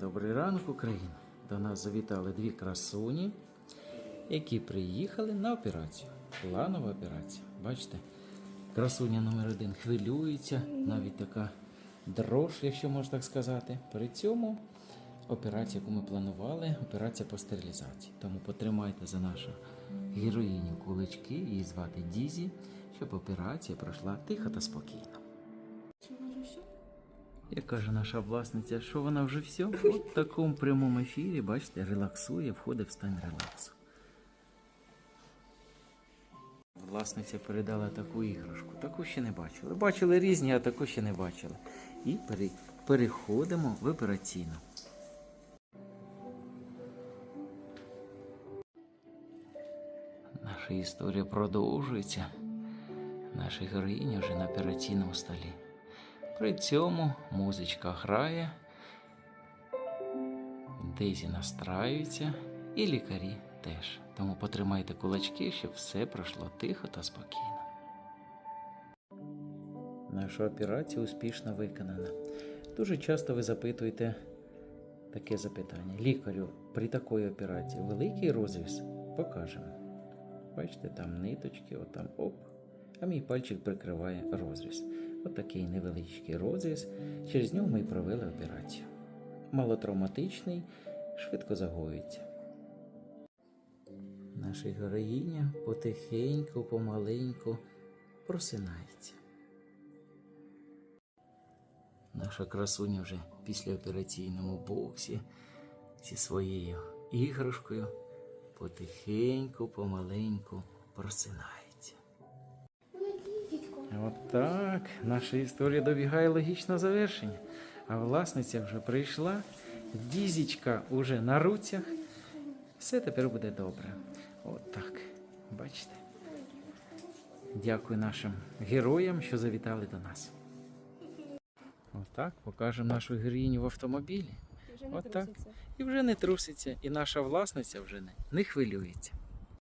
Добрий ранок, Україна! До нас завітали дві красуні, які приїхали на операцію. Планова операція. Бачите, красуня номер один хвилюється, навіть така дрож, якщо можна так сказати. При цьому операція, яку ми планували, операція по стерилізації. Тому потримайте за нашу героїню кулички, її звати Дізі, щоб операція пройшла тихо та спокійно. Як каже наша власниця, що вона вже все в такому прямому ефірі, бачите, релаксує, входить в стан релаксу. Власниця передала таку іграшку. Таку ще не бачили. Бачили різні, а таку ще не бачили. І пере- переходимо в операційну. Наша історія продовжується. Наша героїня вже на операційному столі. При цьому музичка грає, Дейзі настраюється, і лікарі теж. Тому потримайте кулачки, щоб все пройшло тихо та спокійно. Наша операція успішно виконана. Дуже часто ви запитуєте таке запитання. Лікарю, при такій операції великий розріз покажемо. Бачите, там ниточки, отам оп. А мій пальчик прикриває розріз. Отакий невеличкий розріз. Через нього ми і провели операцію. Малотравматичний, швидко загоюється. Наша героїня потихеньку, помаленьку просинається. Наша красуня вже в післяопераційному боксі зі своєю іграшкою потихеньку, помаленьку просинається. От так, наша історія добігає логічного завершення. А власниця вже прийшла, дізічка уже на руцях. Все тепер буде добре. От так. Бачите? Дякую нашим героям, що завітали до нас. Отак покажемо нашу героїню в автомобілі. Вже не От І вже не труситься, і наша власниця вже не, не хвилюється.